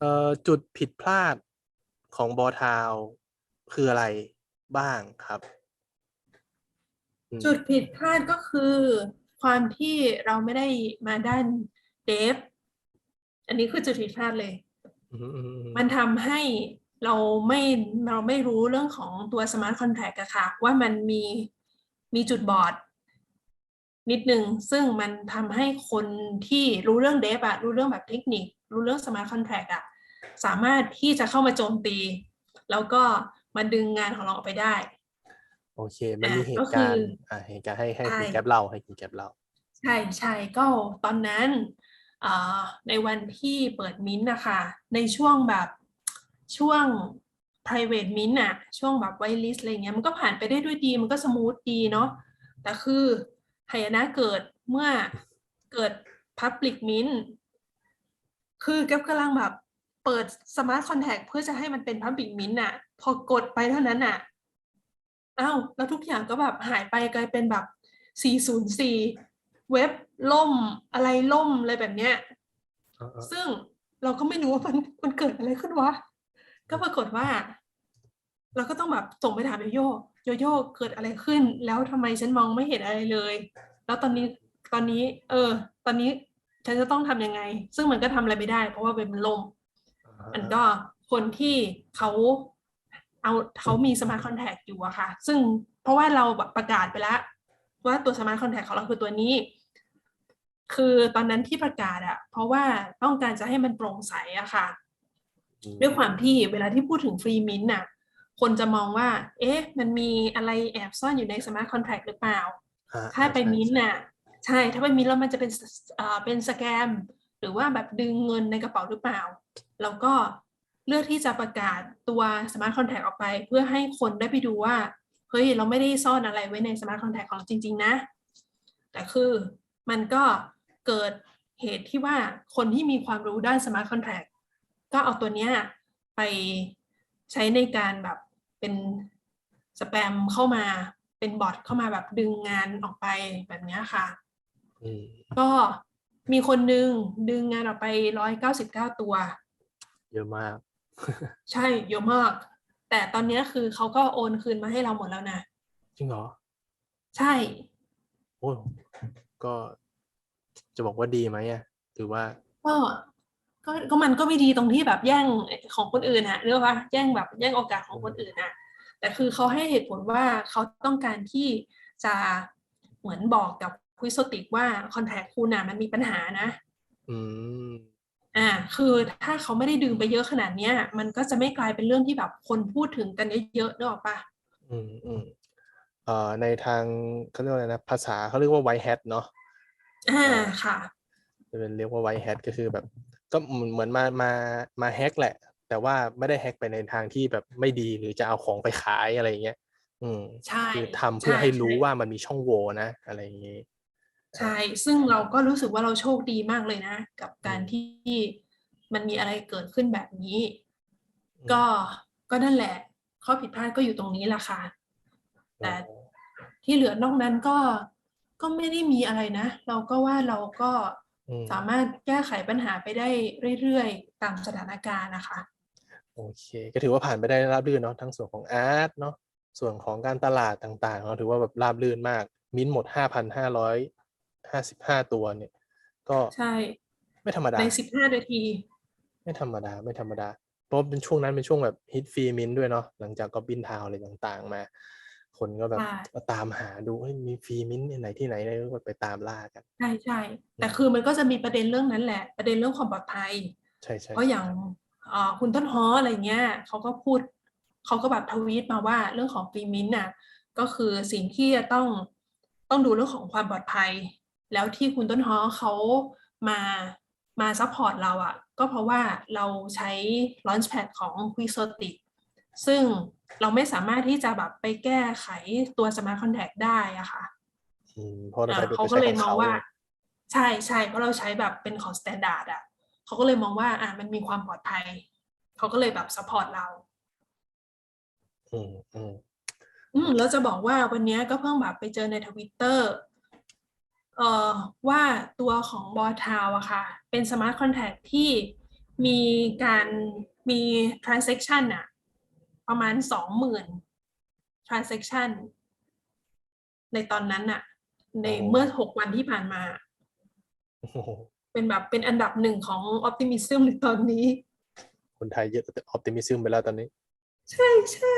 เอ่อจุดผิดพลาดของบอทาวคืออะไรบ้างครับอืมจุดผิดพลาดก็คือ ความที่เราไม่ได้มาด้านเดฟ อันนี้คือจุดผิดพลาดเลย อืมอืมอืมมันทำให้เราไม่เราไม่รู้เรื่องของตัว smart contract อะค่ะ ว่ามันมีมีจุดบอด นิดนึง ซึ่งมันทำให้คนที่รู้เรื่องเดฟอะรู้เรื่องแบบเทคนิค รู้เรื่อง smart contract อะ สามารถที่จะเข้ามาโจมตี แล้วก็มาดึงงานของเราออกไปได้ โอเค มันมีอะเหก็ตุคืการอณ์อ่าเหตุการณ์ให้ให้ใช่คุณแก๊ปเล่าให้คุณแก๊ปเล่าใช่ใช่ก็ตอนนั้นอ่าในวันที่เปิดมิ้นท์นะคะ ในช่วงแบบช่วง private mint อะช่วงแบบ white list อะไรเงี้ยมันก็ผ่านไปได้ด้วยดีมันก็สมูทดีเนาะแต่คือหายนะเกิดเมื่อเกิด public mint คือแก๊ปกำลังแบบ เปิด smart contract เพื่อจะให้มันเป็น public mint อะพอกดไปเท่านั้นอะอ้าวแล้วทุกอย่างก็แบบหายไปกลายเป็นแบบ 404 เว็บล่มอะไรล่มอะไรแบบเนี้ยอ่าอ่าซึ่งเราก็ไม่รู้ว่ามันมันเกิดอะไรขึ้นวะ ก็ปรากฏว่า เราก็ต้องแบบส่งไปถามโยโย่โยโย่เกิดอะไรขึ้น แล้วทำไมฉันมองไม่เห็นอะไรเลย แล้วตอนนี้ตอนนี้ เออ ตอนนี้ฉันจะต้องทำยังไง ซึ่งมันก็ทำอะไรไม่ได้ เพราะว่าเว็บมันล่ม มันก็คนที่เขาเอาเขามีสมาร์ทคอนแทคอยู่อะค่ะ ซึ่งเพราะว่าเราแบบประกาศไปแล้ว ว่าตัวสมาร์ทคอนแทคของเราคือตัวนี้ คือตอนนั้นที่ประกาศอะเพราะว่าต้องการจะให้มันโปร่งใสอะค่ะอืมด้วยความที่เวลาที่พูดถึงฟรีมินต์น่ะ คนจะมองว่า เอ๊ะ มันมีอะไรแอบซ่อนอยู่ในสมาร์ทคอนแทคหรือเปล่าอ่ถ้าไปใช่มิ้นท์ใช่น่ะ ใช่ ถ้าไปมิ้นท์แล้วมันจะเป็นสเอ่อเป็นสแกม หรือว่าแบบดึงเงินในกระเป๋าหรือเปล่า แล้วก็เลือกที่จะประกาศตัวสมาร์ทคอนแทคออกไป เพื่อให้คนได้ไปดูว่า เฮ้ย เราไม่ได้ซ่อนอะไรไว้ในสมาร์ทคอนแทคของเราจริง ๆ นะ แต่คือมันก็เกิดเหตุที่ว่าคนที่มีความรู้ด้านสมาร์ทคอนแทคก็เอาตัวเนี้ยไปใช้ในการแบบเป็นสแปมเข้ามาเป็นบอทเข้ามาแบบดึงงานออกไปแบบเนี้ยค่ะอืมก็มีคนนึงดึงงานออกไปร้อยเก้าสิบเก้าตัว เยอะมาก ใช่เยอะมาก แต่ตอนเนี้ยคือเขาก็โอนคืนมาให้เราหมดแล้วนะ จริงเหรอ ใช่ โอ้ก็จะบอกว่าดีไหมอะถือว่า ก็ก็ก็มันก็ไม่ดีตรงที่แบบแย่งของคนอื่นอะเรียกว่าแย่งแบบแย่งโอกาสของคนอื่นอะแต่คือเขาให้เหตุผลว่าเขาต้องการที่จะเหมือนบอกกับคุยโซติกว่าคอนแทคคุณอะมันมีปัญหานะ อืม อ่าคือถ้าเขาไม่ได้ดึงไปเยอะขนาดเนี้ย มันก็จะไม่กลายเป็นเรื่องที่แบบคนพูดถึงกันเยอะๆนึกออกปะอืมอืมเอ่อในทางเขาเรียกว่าอะไรนะภาษาเขาเรียกว่า white hat เนาะอ่าอ่าค่ะจะเป็นเรียกว่า white hat ก็คือแบบ ก็เหมือนเหมือนมามามาแฮกแหละ แต่ว่าไม่ได้แฮกไปในทางที่แบบไม่ดีหรือจะเอาของไปขายอะไรอย่างเงี้ย อืมใช่คือทำเพื่อใช่ให้รู้ใช่ว่ามันมีช่องโหว่นะอะไรอย่างงี้ ใช่ ซึ่งเราก็รู้สึกว่าเราโชคดีมากเลยนะ กับการที่มันมีอะไรเกิดขึ้นแบบนี้อืมก็ก็นั่นแหละ ข้อผิดพลาดก็อยู่ตรงนี้แหละค่ะ แต่อ๋อที่เหลือนอกนั้นก็ก็ไม่ได้มีอะไรนะ เราก็ว่าเราก็อืมสามารถแก้ไขปัญหาไปได้เรื่อยๆ ตามสถานการณ์นะคะ โอเค ก็ถือว่าผ่านไปได้ราบรื่นเนาะทั้งส่วนของอาร์ตเนาะส่วนของการตลาดต่างๆเราถือว่าแบบราบรื่นมาก มิ้นท์หมดห้าพัน ห้าร้อยห้าสิบห้าตัวเนี่ย ก็ใช่ ไม่ธรรมดาในสิบห้านาที ไม่ธรรมดา ไม่ธรรมดา เพราะเป็นช่วงนั้นเป็นช่วงแบบฮิตฟรีมินด้วยเนาะหลังจากก็บินทาวอะไรต่างๆ มา คนก็แบบใช่ก็ตามหาดูเฮ้ยมีฟรีมินที่ไหนที่ไหนเลยก็ไปตามล่ากัน ใช่ใช่แต่คือมันก็จะมีประเด็นเรื่องนั้นแหละ ประเด็นเรื่องความปลอดภัยใช่ใช่เพราะอย่างเอ่อคุณต้นฮออะไรเงี้ยเขาก็พูดเขาก็แบบทวีตมาว่าเรื่องของฟรีมินท์น่ะ ก็คือสิ่งที่จะต้องต้องดูเรื่องของความปลอดภัย แล้วที่คุณต้นฮอเขามามาซัพพอร์ตเราอะ ก็เพราะว่าเราใช้ Launchpad ของ q u i z o t i c ซึ่งเราไม่สามารถที่จะแบบไปแก้ไขตัว Smart Contact ได้อะค่ะอืมเพราะเราอ่าใช้เป็นเขาไปก็ใช้เลขยองมองเขาว่าไงใช่ใช่เพราะเราใช้แบบเป็นของ s t ต n d า r d อะเขาก็เลยมองว่า อ่ามันมีความปลอดภัย เขาก็เลยแบบซัพพอร์ตเรา อืมอืมอืมแล้วจะบอกว่าวันเนี้ยก็เพิ่งแบบไปเจอในทวิตเตอร์เอ่อ ว่าตัวของบอทาวอะค่ะ เป็นสมาร์ทคอนแทคที่มีการมี transaction อะประมาณสองหมื่น transaction ในตอนนั้นอะในโอ้เมื่อหกวันที่ผ่านมาโอ้โหเป็นแบบเป็นอันดับหนึ่งของ optimism ในตอนนี้ คนไทยเยอะออปติมิซึมไปแล้วตอนนี้ ใช่ใช่